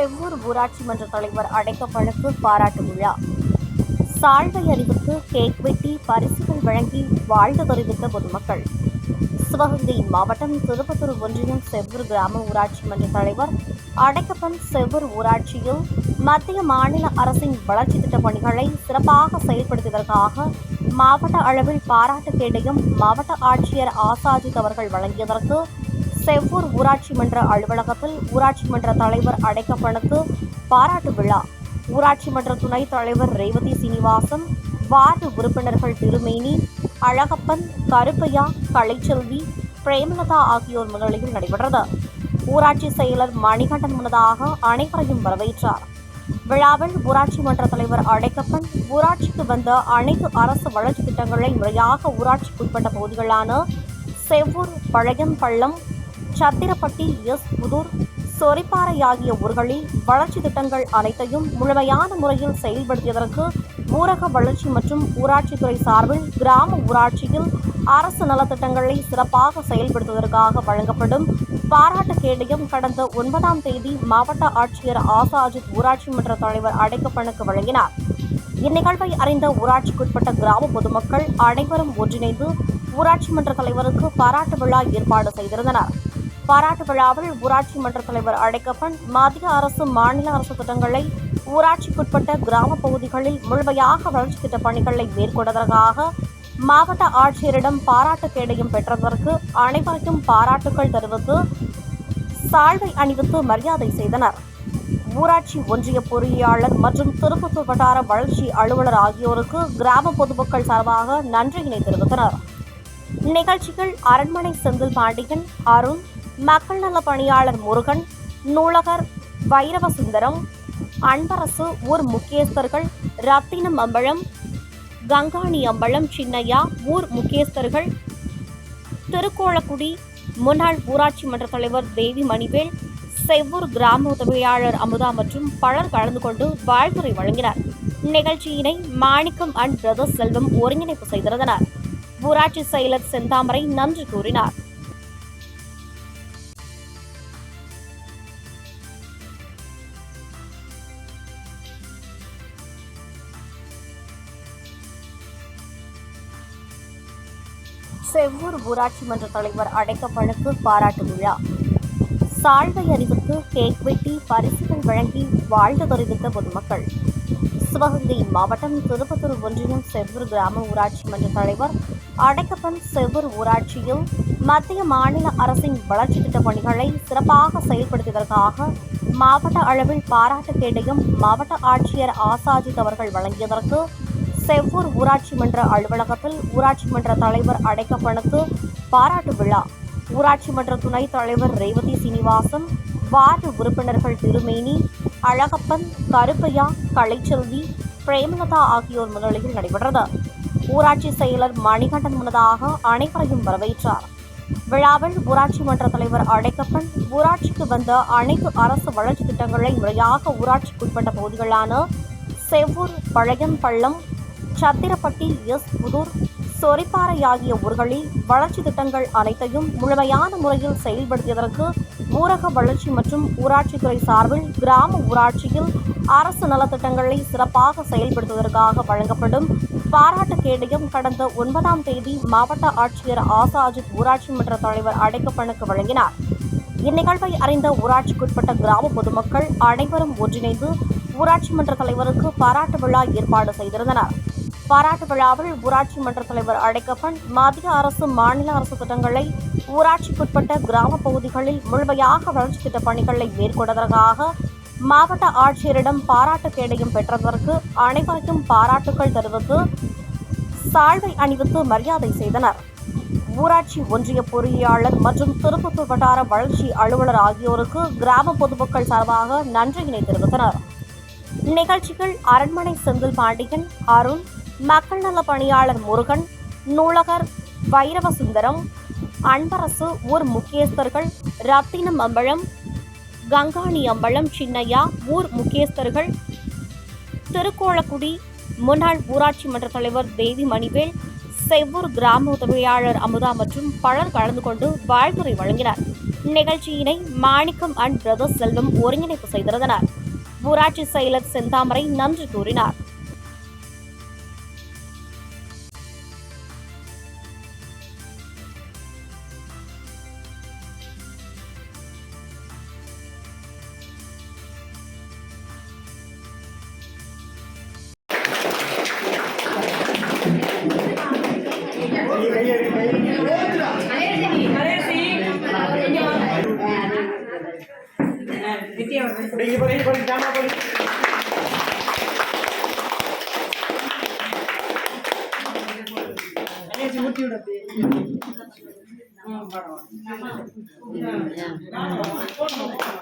செவ்வூர் ஊராட்சி மன்ற தலைவர் அடைக்கப்படுக்கு பாராட்டு விழா. சால்வை அறிவித்து கேக் வெட்டி பரிசுகள் வழங்கி வாழ்த்து தெரிவித்த பொதுமக்கள். சிவகங்கை மாவட்டம் திருப்பத்தூர் ஒன்றியம் செவ்வூர் கிராம ஊராட்சி மன்ற தலைவர் அடைக்கப்பன் செவ்வூர் ஊராட்சியில் மத்திய மாநில அரசின் வளர்ச்சி திட்டப் பணிகளை சிறப்பாக செயல்படுத்தியதற்காக மாவட்ட அளவில் பாராட்டு கேடையும் மாவட்ட ஆட்சியர் ஆசாஜித் அவர்கள் வழங்கியதற்கு செவ்வூர் ஊராட்சி மன்ற அலுவலகத்தில் ஊராட்சி மன்ற தலைவர் அடைக்கப்பனுக்கு பாராட்டு விழா. ஊராட்சி மன்ற துணைத் தலைவர் ரேவதி சீனிவாசன் வார்டு உறுப்பினர்கள் திருமேனி அழகப்பன் கருப்பையா கலைச்செல்வி பிரேமலதா ஆகியோர் முன்னிலையில் நடைபெற்றது. ஊராட்சி செயலர் மணிகண்டன் முன்னதாக அனைவரையும் வரவேற்றார். விழாவில் ஊராட்சி மன்ற தலைவர் அடைக்கப்பன் ஊராட்சிக்கு வந்த அனைத்து அரசு வளர்ச்சி திட்டங்களை முறையாக ஊராட்சிக்குட்பட்ட பகுதிகளான செவ்வூர் பழையம்பள்ளம் சத்திரப்பட்டி எஸ் புதூர் சொரிப்பாறை ஆகிய ஊர்களில் வளர்ச்சி திட்டங்கள் அனைத்தையும் முழுமையான முறையில் செயல்படுத்தியதற்கு ஊரக வளர்ச்சி மற்றும் ஊராட்சித்துறை சார்பில் கிராம ஊராட்சியில் அரசு நலத்திட்டங்களை சிறப்பாக செயல்படுத்துவதற்காக வழங்கப்படும் பாராட்டு கேடயம் கடந்த ஒன்பதாம் தேதி மாவட்ட ஆட்சியர் ஆசா அஜித் ஊராட்சி மன்ற தலைவர் அடைக்கப்பனுக்கு வழங்கினார். இந்நிகழ்வை அறிந்த ஊராட்சிக்குட்பட்ட கிராம பொதுமக்கள் அனைவரும் ஒன்றிணைந்து ஊராட்சி மன்ற தலைவருக்கு பாராட்டு விழா ஏற்பாடு செய்திருந்தனர். பாராட்டு விழாவில் ஊராட்சி மன்ற தலைவர் அடைக்கப்பன். மத்திய அரசு மாநில அரசு திட்டங்களை ஊராட்சிக்குட்பட்ட கிராம பகுதிகளில் முழுமையாக வளர்ச்சி திட்ட பணிகளை மேற்கொண்டதற்காக மாவட்ட ஆட்சியரிடம் பாராட்டு கேடையும் பெற்றதற்கு அனைவருக்கும் பாராட்டுகள் தெரிவித்து சால்வை அணிவித்து மரியாதை செய்தனர். ஊராட்சி ஒன்றிய பொறியாளர் மற்றும் திருப்பத்தூர் வட்டார வளர்ச்சி அலுவலர் ஆகியோருக்கு கிராம பொதுமக்கள் சார்பாக நன்றியினை தெரிவித்தனர். நிகழ்ச்சிகள் அரண்மனை செந்தில் பாண்டியன் அருண் மக்கள் நல பணியாளர் முருகன் நூலகர் வைரவசுந்தரம் அன்பரசு ஊர் முக்கியஸ்தர்கள் ரத்தினம் அம்பலம் கங்காணி அம்பலம் சின்னையா ஊர் முக்கியஸ்தர்கள் திருக்கோளக்குடி முன்னாள் ஊராட்சி மன்ற தலைவர் தேவி மணிவேல் செவ்வூர் கிராம உதவியாளர் அமுதா மற்றும் பலர் கலந்து கொண்டு வாழ்த்துரை வழங்கினர். நிகழ்ச்சியினை மாணிக்கம் அண்ட் பிரதர்ஸ் செல்வம் ஒருங்கிணைப்பு செய்திருந்தனர். ஊராட்சி செயலர் செந்தாமரை நன்றி கூறினார். செவ்வூர் ஊராட்சி மன்ற தலைவர் அடைக்கப்பனுக்கு பாராட்டு விழா. சால்வை அறிவித்து கேக் வெட்டி பரிசுகள் வழங்கி வாழ்த்து தெரிவித்த பொதுமக்கள். சிவகங்கை மாவட்டம் திருப்பத்தூர் ஒன்றியம் செவ்வூர் கிராம ஊராட்சி மன்ற தலைவர் அடைக்கப்பன் செவ்வூர் ஊராட்சியில் மத்திய மாநில அரசின் வளர்ச்சி திட்டப் பணிகளை சிறப்பாக செயல்படுத்தியதற்காக மாவட்ட அளவில் பாராட்டு கேடையும் மாவட்ட ஆட்சியர் ஆசாஜித் அவர்கள் வழங்கியதற்கு செவ்வூர் ஊராட்சி மன்ற அலுவலகத்தில் ஊராட்சி மன்ற தலைவர் அடைக்கப்பனுக்கு பாராட்டு விழா. ஊராட்சி மன்ற துணைத் தலைவர் ரேவதி சீனிவாசன் வார்டு உறுப்பினர்கள் திருமேனி அழகப்பன் கருப்பையா கலைச்செல்வி பிரேமலதா ஆகியோர் முன்னிலையில் நடைபெற்றது. ஊராட்சி செயலர் மணிகண்டன் முன்னதாக அனைவரையும் வரவேற்றார். விழாவில் ஊராட்சி மன்ற தலைவர் அடைக்கப்பன் ஊராட்சிக்கு வந்த அனைத்து அரசு வளர்ச்சி திட்டங்களை முறையாக ஊராட்சிக்குட்பட்ட பகுதிகளான செவ்வூர் பழையம்பள்ளம் சத்திரப்பட்டி எஸ் புதூர் சொரிப்பாறை ஆகிய ஊர்களில் வளர்ச்சி திட்டங்கள் அனைத்தையும் முழுமையான முறையில் செயல்படுத்தியதற்கு ஊரக வளர்ச்சி மற்றும் ஊராட்சித்துறை சார்பில் கிராம ஊராட்சியில் அரசு நலத்திட்டங்களை சிறப்பாக செயல்படுத்துவதற்காக வழங்கப்படும் பாராட்டு கேடயம் கடந்த ஒன்பதாம் தேதி மாவட்ட ஆட்சியர் ஆசா அஜித் ஊராட்சி மன்ற தலைவர் அடைக்கப்பனுக்கு வழங்கினார். இந்நிகழ்வை அறிந்த ஊராட்சிக்குட்பட்ட கிராம பொதுமக்கள் அனைவரும் ஒன்றிணைந்து ஊராட்சி மன்ற தலைவருக்கு பாராட்டு விழா ஏற்பாடு செய்திருந்தனர். பாராட்டு விழாவில் ஊராட்சி மன்ற தலைவர் அடைக்கப்பன். மத்திய அரசு மாநில அரசு திட்டங்களை ஊராட்சிக்குட்பட்ட கிராம பகுதிகளில் முழுமையாக வளர்ச்சி திட்ட பணிகளை மேற்கொண்டதற்காக மாவட்ட ஆட்சியரிடம் பாராட்டு கேடையும் பெற்றதற்கு அனைவருக்கும் பாராட்டுகள் தெரிவித்து சால்வை அணிவித்து மரியாதை செய்தனர். ஊராட்சி ஒன்றிய பொறியாளர் மற்றும் திருப்பத்தூர் வட்டார வளர்ச்சி அலுவலர் ஆகியோருக்கு கிராம பொதுமக்கள் சார்பாக நன்றியினை தெரிவித்தனர். நிகழ்ச்சிகள் அரண்மனை செந்தில் பாண்டியன் அருண் மக்கள் நல பணியாளர் முருகன் நூலகர் வைரவசுந்தரம் அன்பரசு ஊர் முக்கியஸ்தர்கள் ரத்தினம் அம்பலம் கங்காணி அம்பலம் சின்னையா ஊர் முக்கியஸ்தர்கள் திருக்கோளக்குடி முன்னாள் ஊராட்சி மன்ற தலைவர் தேவி மணிவேல் செவ்வூர் கிராம உதவியாளர் அமுதா மற்றும் பலர் கலந்து கொண்டு வாழ்த்துரை வழங்கினர். நிகழ்ச்சியினை மாணிக்கம் அண்ட் பிரதர்ஸ் செல்வம் ஒருங்கிணைப்பு செய்திருந்தனர். ஊராட்சி செயலர் செந்தாமரை நன்றி கூறினார்.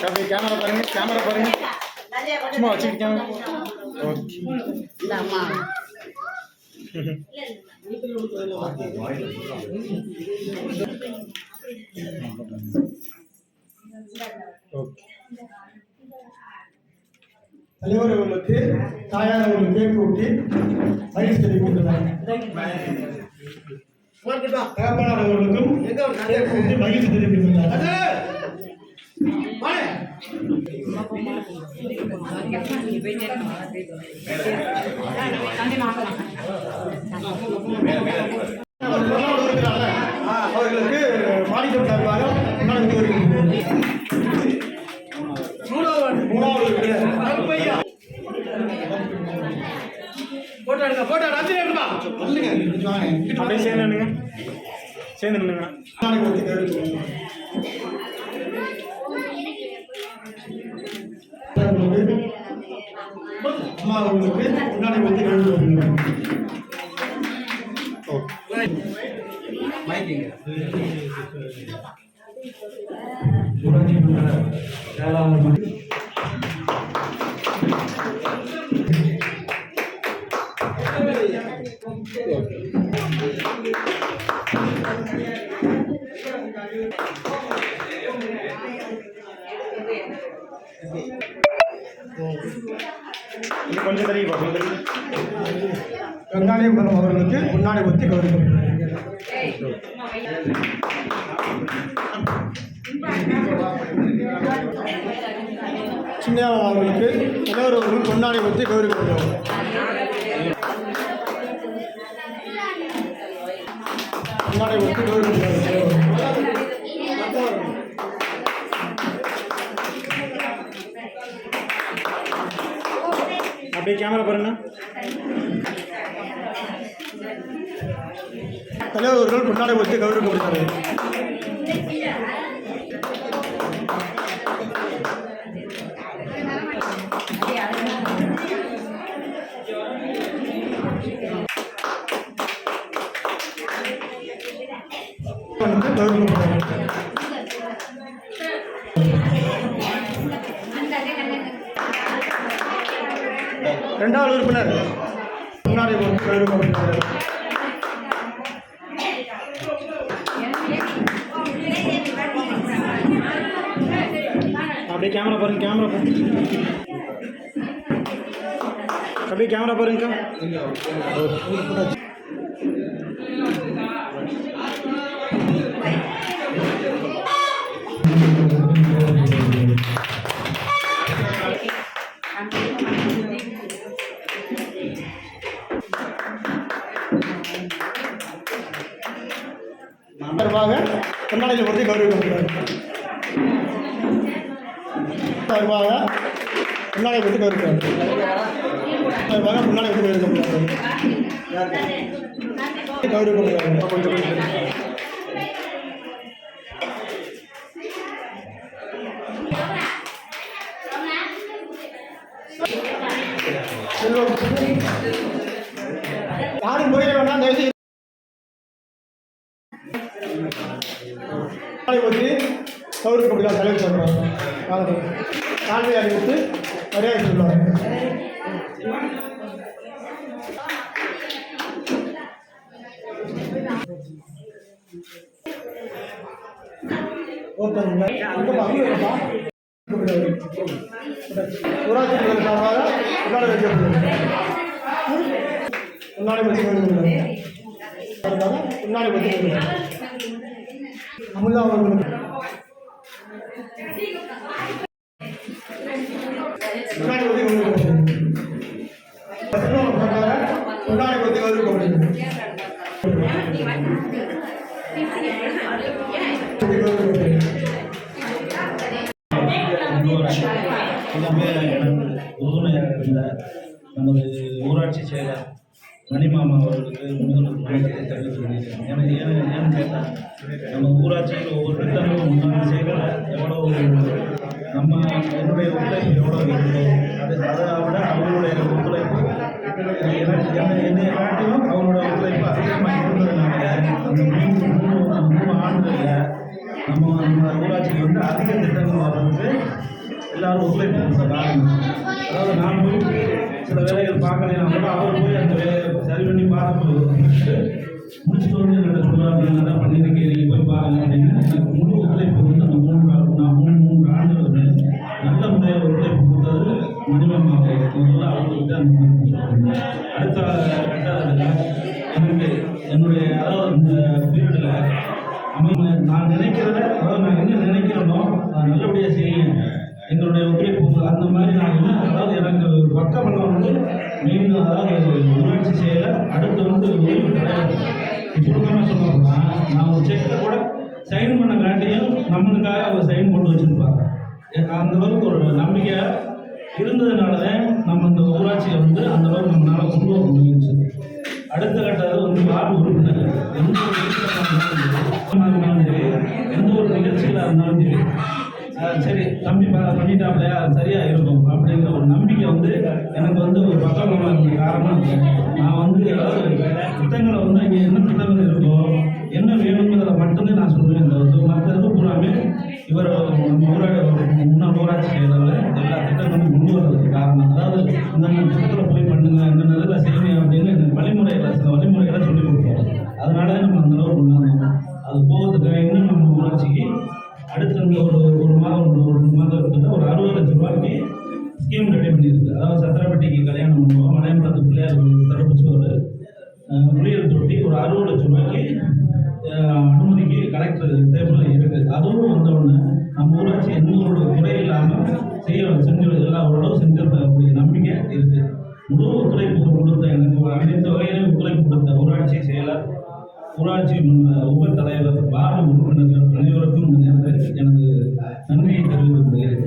அப்படியே. கேமரா பாருங்க கேமரா பாருங்க சும்மா வச்சுக்கிட்டு camera. Okay. தலைவர் அவர்களுக்கு தாயார் அவர்கள் கேக் ஊட்டி பரிசு தெரிவிக்கின்றனர் தகப்பனார் அவர்களுக்கும் மகிழ்ச்சி தெரிவிக்கின்றனர் அவர்களுக்கு அப்படியே சேர்ந்து நின்னுங்க சேர்ந்து நின்னுங்க அம்மா அவர்களுக்கு முன்னாடி வந்து எழுதுவாங்க இங்க கொஞ்சம் தெரியும் கொஞ்சம் தெரியும் அவர்களுக்கு முன்னாடி ஒத்தி கௌரவிக்கிறார் சின்ன அவர்களுக்கு தலைவர் அவர்கள் முன்னாடி ஒத்தி கௌரவிக்கிறார் முன்னாடி ஒத்தி கௌரவிக்கிறார் அப்படியே கேமரா பாருங்க. தலைவர் அவர்கள் முன்னாடி ஒத்தி கொடுத்தாரு கௌரவிக்கப்படுகிறார் இரண்டாவது உறுப்பினர் முன்னாடி அப்படியே கேமரா பாருங்க கேமரா அப்படியே கேமரா பாருங்க சார்பாக முன்னாடி ஒத்தி கௌரவிக்கிறார் சார்பாக முன்னாடி ஒத்தி கௌரவிக்கப்படுகிறார் கௌரவிக்கப்படுகிறார் கொஞ்சம் கௌரவிக்கப்படுகிறார் தலைவர் வாங்க சால்வை அறிவித்து மரியாதை சொல்வார். ஊராட்சி சார்பாக முன்னாடி வைக்கப்படுகிறது முன்னாடி வைக்கப்படுகிறது முன்னாடி வைக்கப்படுகிறது அமுல்லா அவர்களுக்கு நமது ஊராட்சி செயலர் மணிமாமா அவர்களுக்கு முதல்வர் வணக்கத்தை தெரிவித்துக் ஏன்னா ஏன் ஏன்னு கேட்டால் நம்ம ஊராட்சியில் ஒவ்வொரு திட்டங்களும் முன்னாடி செய்கிற எவ்வளோ நம்ம என்னுடைய ஒத்துழைப்பு எவ்வளோ இருக்கோ அது அதை விட அவங்களுடைய ஒத்துழைப்பு எனக்கு என்னை காட்டிலும் அவங்களோட ஒத்துழைப்பு அதிகமாக இருந்ததுனால அந்த மூணு மூணு மூணு ஆண்டுகளில் நம்ம நம்ம ஊராட்சிக்கு வந்து அதிக திட்டங்கள் வர்றதுக்கு எல்லாரும் ஒத்துழைப்பு காரணம். அதாவது நான் போய் சில வேலைகள் பார்க்கலையா கூட அவர் போய் அந்த வேலையை சரி பண்ணி பார்த்து முடிச்சுட்டு வந்து என்கிட்ட சொல்லுவாங்க நீங்கள் தான் பண்ணியிருக்கீங்க நீங்கள் போய் பாருங்க அப்படின்னு. எனக்கு முழு ஒத்துழைப்பு சுருக்கமாக சொல்லணும்னா நான் ஒரு செக்கில் கூட சைன் பண்ண காட்டியும் நம்மளுக்காக அவர் சைன் போட்டு வச்சுருப்பாங்க அந்த அளவுக்கு ஒரு நம்பிக்கை இருந்ததுனால தான் நம்ம இந்த ஊராட்சியை வந்து அந்த அளவுக்கு நம்மளால கொண்டு வர முடிஞ்சு அடுத்த கட்டத்தில் வந்து வார்டு உறுப்பினர். எந்த ஒரு இருந்தாலும் சரி எந்த ஒரு நிகழ்ச்சியில் இருந்தாலும் சரி சரி தம்பி ப- பண்ணிட்டாப்லையா அது சரியா இருக்கும் அப்படிங்கிற ஒரு நம்பிக்கை வந்து எனக்கு வந்து ஒரு பக்கம் காரணம் நான் வந்து ஏதாவது வேணுங்கிறத மட்டும்தான் நான் சொல்லுவேன் இந்த வந்து மற்ற இது பூராமே அஹ், தொட்டி ஒரு அறுபது லட்சம் ரூபாய்க்கு அனுமதிக்கு கலெக்டர் டேபிளில் இருக்குது. அதுவும் வந்த நம்ம ஊராட்சி எந்த ஒரு குறை இல்லாமல் செய்ய செஞ்சு எல்லா ஓரளவு செஞ்சிருக்கக்கூடிய நம்பிக்கை இருக்குது முழு ஒத்துழைப்பு கொடுத்த எனக்கு அனைத்து வகையிலும் ஒத்துழைப்பு கொடுத்த ஊராட்சி செயலர் ஊராட்சி மன்ற உப தலைவர் வார்டு உறுப்பினர்கள் அனைவருக்கும் இந்த எனது நன்மையை தெரிவித்துக் கொள்கிறேன்.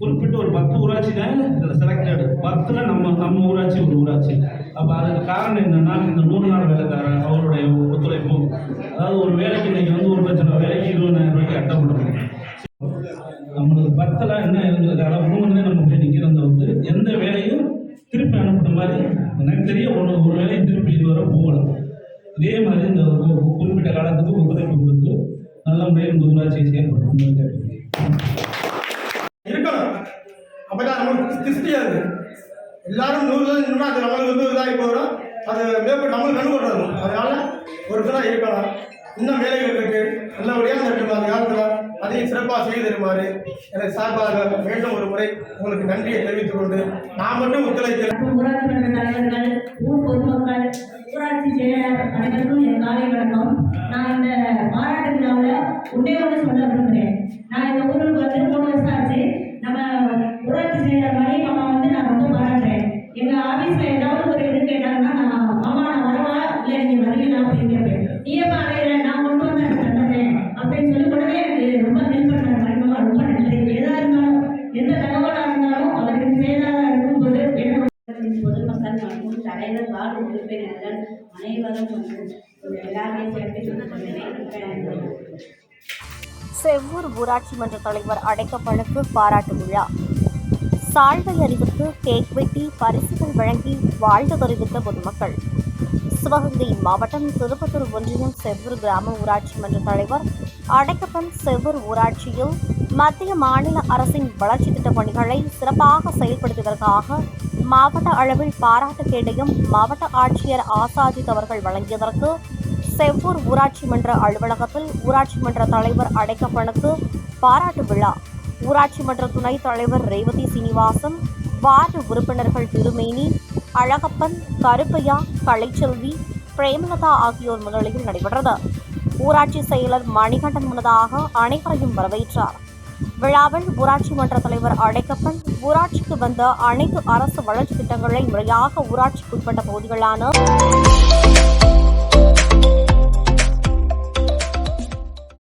குறிப்பிட்ட ஒரு பத்து ஊராட்சி தான் இதில் செலக்டட் பத்தில் நம்ம நம்ம ஊராட்சி ஒரு ஊராட்சி. அப்போ அதுக்கு காரணம் என்னென்னா இந்த நூறு நாள் வேலைக்காரன் அவருடைய ஒத்துழைப்பும் அதாவது ஒரு வேலைக்கு இன்னைக்கு வந்து ஒரு லட்சம் வேலைக்கு இருபதாயிரம் ரூபாய்க்கு அட்டை பண்ணுறோம் நம்மளுக்கு பத்தில் என்ன இருந்தது? அதாவது குடும்பத்திலே நம்ம போய் நிற்கிறத வந்து எந்த வேலையும் திருப்பி அனுப்புன மாதிரி எனக்கு தெரிய ஒரு ஒரு வேலையும் திருப்பி இதுவரை போகணும் இதே மாதிரி இந்த குறிப்பிட்ட காலத்துக்கு ஒத்துழைப்பு கொடுத்து நல்ல முறையில் இந்த ஊராட்சியை செயல்படுத்தணும் இருக்கணும். அப்பதான் நமக்கு திருஷ்டியாது எல்லாரும் நூறு தான் அது நம்மளுக்கு வந்து இதாகி போகிறோம் அது மேம்பட்டு நம்மளுக்கு கண்டு கொண்டு அதனால ஒருத்தராக இருக்கணும் இன்னும் வேலைகள் இருக்கு. நல்லபடியாக இருக்கணும் அந்த காலத்தில் அதையும் சிறப்பாக செய்து தருமாறு எனக்கு சார்பாக மீண்டும் ஒரு முறை உங்களுக்கு நன்றியை தெரிவித்துக் கொண்டு நான் மட்டும் ஒத்துழைக்கிறேன் ஊராட்சி மன்ற ஊர் பொதுமக்கள் ஊராட்சி செயலர் அனைவருக்கும் என் காலை வணக்கம். நான் இந்த மாநாட்டு விழாவில் ஒன்றே ஒன்று சொல்ல விரும்புகிறேன். நான் இந்த ஊருக்கு வந்து மூணு வருஷம் ஆச்சு. மாமா நான் வரவா? இல்லை நீங்க வரீங்களா? அப்படின்னு கேட்பேன். நீ எப்ப அலையிற நான் கொண்டு வந்தேன் எனக்கு அப்படின்னு சொல்லி உடனே எனக்கு ரொம்ப ஹெல்ப் பண்ணாரு மருமகா. ரொம்ப நன்றி. எதா இருந்தாலும் எந்த தகவலாக இருந்தாலும் அவருக்கு செயலாளர் இருக்கும்போது எனக்கு பொதுமக்கள் மற்றும் தலைவர் வார்டு உறுப்பினர்கள் அனைவரும் எல்லாருமே சேர்த்து சொல்லுகிறேன் செவ்வூர் ஊராட்சி மன்ற தலைவர் அடைக்கப்பழுக்கு பாராட்டு விழா. சால்வை அறிவித்து கேக் வெட்டி பரிசுகள் வழங்கி வாழ்த்து தெரிவித்த பொதுமக்கள். சிவகங்கை மாவட்டம் திருப்பத்தூர் ஒன்றியம் செவ்வூர் கிராம ஊராட்சி மன்ற தலைவர் அடைக்கப்பன் செவ்வூர் ஊராட்சியில் மத்திய மாநில அரசின் வளர்ச்சி திட்ட பணிகளை சிறப்பாக செயல்படுத்துவதற்காக மாவட்ட அளவில் பாராட்டு கேடையும் மாவட்ட ஆட்சியர் ஆசாஜித் அவர்கள் வழங்கியதற்கு செவ்வூர் ஊராட்சி மன்ற அலுவலகத்தில் ஊராட்சி மன்ற தலைவர் அடைக்கப்பனுக்கு பாராட்டு விழா. ஊராட்சி மன்ற துணைத் தலைவர் ரேவதி சீனிவாசன் வார்டு உறுப்பினர்கள் திருமேனி அழகப்பன் கருப்பையா கலைச்செல்வி பிரேமலதா ஆகியோர் முன்னிலையில் நடைபெற்றது. ஊராட்சி செயலர் மணிகண்டன் முன்னதாக அனைவரையும் வரவேற்றார். விழாவில் ஊராட்சி மன்ற தலைவர் அடைக்கப்பன் ஊராட்சிக்கு வந்த அனைத்து அரசு வளர்ச்சி திட்டங்களை முறையாக ஊராட்சிக்குட்பட்ட பகுதிகளான